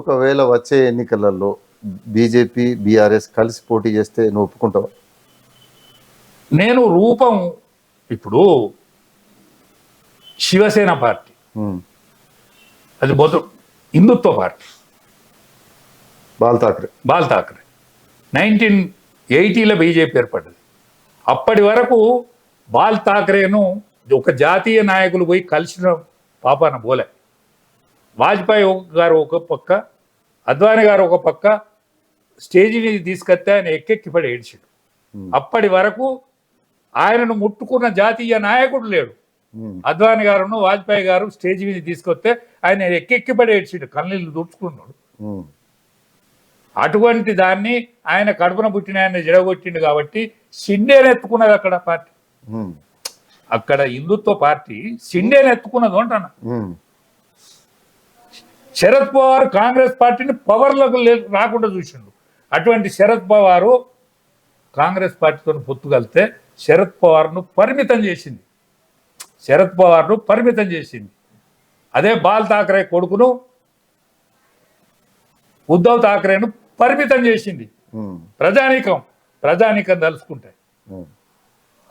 ఒకవేళ వచ్చే ఎన్నికలలో బీజేపీ బీఆర్ఎస్ కలిసి పోటీ చేస్తే నువ్వు ఒప్పుకుంటావా? నేను రూపం ఇప్పుడు శివసేన పార్టీ. అది మొదటి హిందుత్వ పార్టీ. బాల్ ఠాక్రే. బాల్ ఠాకరే. నైన్టీన్ ఎయిటీలో బీజేపీ ఏర్పడ్డది. అప్పటి వరకు బాల్ ఠాకరేను ఒక జాతీయ నాయకులు పోయి కలిసిన పాపాన బోలే. వాజ్పేయి గారు ఒక పక్క అద్వానీ గారు ఒక పక్క స్టేజ్ మీద తీసుకొస్తే ఆయన ఎక్కెక్కి పడి ఏడ్చాడు అప్పటి వరకు ఆయనను ముట్టుకున్న జాతీయ నాయకుడు లేడు. అద్వానీ గారును వాజ్పేయి గారు స్టేజ్ మీద తీసుకొస్తే ఆయన ఎక్కెక్కి పడి ఏడ్చాడు కన్నీళ్ళు దుడుచుకున్నాడు. అటువంటి దాన్ని ఆయన కడుపున పుట్టిన ఆయన జడగొట్టిండు కాబట్టి సిండేని ఎత్తుకున్నది అక్కడ పార్టీ. అక్కడ హిందుత్వ పార్టీ సిండేని ఎత్తుకున్నది అంటాను. శరద్ పవార్ కాంగ్రెస్ పార్టీని పవర్లకు లే- రాకుండా చూసిండు. అటువంటి శరద్ పవారు కాంగ్రెస్ పార్టీతో పొత్తుగలితే శరద్ పవార్ను పరిమితం చేసింది. శరద్ పవార్ను పరిమితం చేసింది. అదే బాల్ ఠాకరే కొడుకును ఉద్ధవ్ ఠాకరేను పరిమితం చేసింది. ప్రజానీకం ప్రజానీకం తలుసుకుంటే.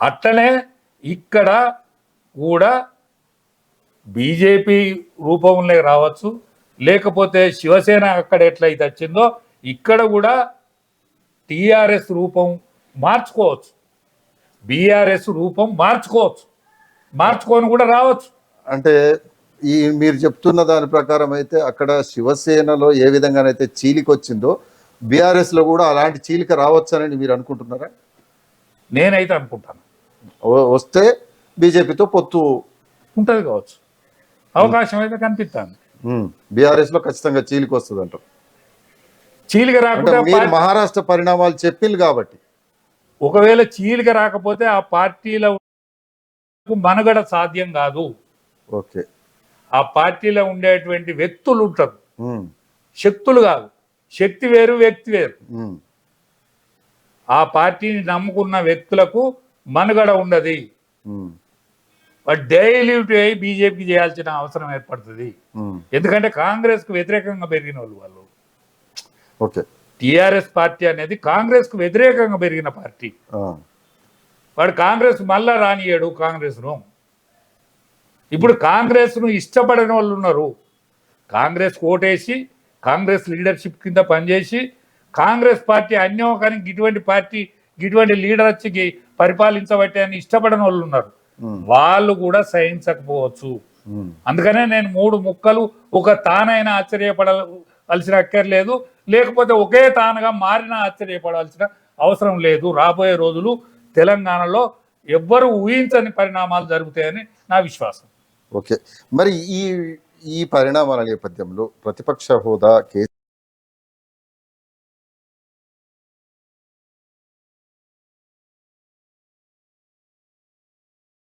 అట్లనే ఇక్కడ కూడా బీజేపీ రూపంలో రావచ్చు లేకపోతే శివసేన అక్కడ ఎట్లయితే వచ్చిందో ఇక్కడ కూడా టిఆర్ఎస్ రూపం మార్చుకోవచ్చు. బీఆర్ఎస్ రూపం మార్చుకోవచ్చు. మార్చుకొని కూడా రావచ్చు. అంటే ఈ మీరు చెప్తున్న దాని ప్రకారం అయితే అక్కడ శివసేనలో ఏ విధంగానైతే చీలిక వచ్చిందో బీఆర్ఎస్లో కూడా అలాంటి చీలిక రావచ్చని మీరు అనుకుంటున్నారా? నేనైతే అనుకుంటాను. వస్తే బీజేపీతో పొత్తు ఉంటుంది కావచ్చు. అవకాశం అయితే కనిపిస్తాను బీఆర్ఎస్లో ఖచ్చితంగా చీలిక వస్తుంది అంటారు చీలిక రాకుండా మహారాష్ట్ర పరిణామాలు చెప్పింది కాబట్టి. ఒకవేళ చీలిక రాకపోతే ఆ పార్టీలో మనుగడ సాధ్యం కాదు. ఓకే. ఆ పార్టీలో ఉండేటువంటి వ్యక్తులు ఉంటారు. శక్తులు కాదు. శక్తి వేరు వ్యక్తి వేరు. ఆ పార్టీని నమ్ముకున్న వ్యక్తులకు మనుగడ ఉండదు. డైలీ అయి బీజేపీకి చేయాల్సిన అవసరం ఏర్పడుతుంది. ఉమ్, ఎందుకంటే కాంగ్రెస్కు వ్యతిరేకంగా పెరిగిన వాళ్ళు. వాళ్ళు ఓకే టిఆర్ఎస్ పార్టీ అనేది కాంగ్రెస్కు వ్యతిరేకంగా పెరిగిన పార్టీ. వాడు కాంగ్రెస్ మళ్ళా రానియాడు కాంగ్రెస్ను. ఇప్పుడు కాంగ్రెస్ను ఇష్టపడని వాళ్ళు ఉన్నారు. కాంగ్రెస్ ఓటేసి కాంగ్రెస్ లీడర్షిప్ కింద పనిచేసి కాంగ్రెస్ పార్టీ అన్యోకానికి ఇటువంటి పార్టీ ఇటువంటి లీడర్ వచ్చి పరిపాలించబట్టే అని ఇష్టపడని వాళ్ళు ఉన్నారు. వాళ్ళు కూడా సహించకపోవచ్చు. అందుకనే నేను మూడు ముక్కలు ఒక తానైనా ఆశ్చర్యపడవలసిన అక్కర్లేదు లేకపోతే ఒకే తానుగా మారినా ఆశ్చర్యపడాల్సిన అవసరం లేదు. రాబోయే రోజులు తెలంగాణలో ఎవ్వరు ఊహించని పరిణామాలు జరుగుతాయని నా విశ్వాసం. ఓకే. మరి ఈ ఈ పరిణామాల నేపథ్యంలో ప్రతిపక్ష హోదా